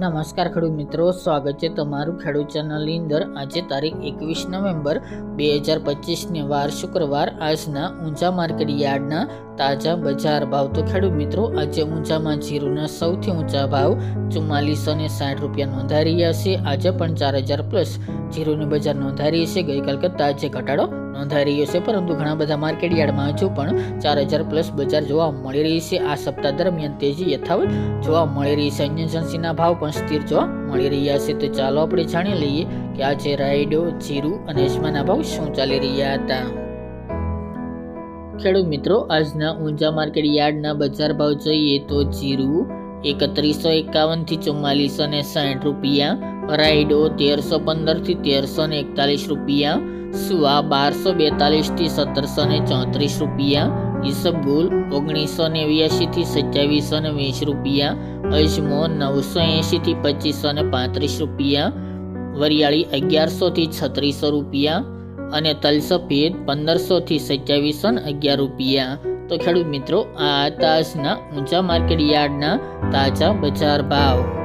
નમસ્કાર ખેડૂત મિત્રો, સ્વાગત છે તમારું ખેડૂત ચેનલની અંદર. આજે તારીખ એકવીસ નવેમ્બર બે હજાર પચીસને વાર શુક્રવાર. આજના ઊંચા માર્કેટ યાર્ડના તાજા બજાર ભાવ તો ખેડૂત મિત્રો આજે ઊંચામાં જીરુના સૌથી ઊંચા ભાવ ચુમ્માલીસો ને સાઠ રૂપિયા નોંધાઈ રહ્યા છે. આજે પણ ચાર હજાર પ્લસ જીરુની બજાર નોંધાઈ રહી છે. ગઈકાલ કરતાં આજે ઘટાડો નોંધાઈ રહ્યો છે, પરંતુ ઘણા બધા માર્કેટ યાર્ડમાં હજુ પણ ચાર હજાર પ્લસ બજાર જોવા મળી રહી છે. આ સપ્તાહ દરમિયાન તેજી યથાવત જોવા મળી રહી છે. અન્ય એજન્સીના ભાવ પણ સ્થિર જોવા મળી રહ્યા છે. તો ચાલો આપણે જાણી લઈએ કે આજે રાયડો, જીરું અને અજમાના ભાવ શું ચાલી રહ્યા હતા. ખેડૂત મિત્રો, આજના ઊંચા માર્કેટ યાર્ડના બજાર ભાવ જોઈએ તો જીરું એકત્રીસો એકાવનથી ચુમ્માલીસો ને સાઠ રૂપિયા રાઈડો તેરસો પંદરથી તેરસો ને એકતાલીસ રૂપિયા, સુવા બારસો બેતાલીસથી સત્તરસો ને ચોત્રીસ રૂપિયા, ઈસબગુલ ઓગણીસો નેવ્યાસીથી સત્યાવીસો ને વીસ રૂપિયા, અજમો નવસો એંશીથી પચીસો ને પાંત્રીસ રૂપિયા, વરિયાળી અગિયારસોથી છત્રીસો રૂપિયા અને તલસફેદ પંદરસોથી સત્યાવીસો ને અગિયાર રૂપિયા. તો ખેડૂત મિત્રો, આ તાજના ઊંચા માર્કેટ યાર્ડના તાજા બજાર ભાવ.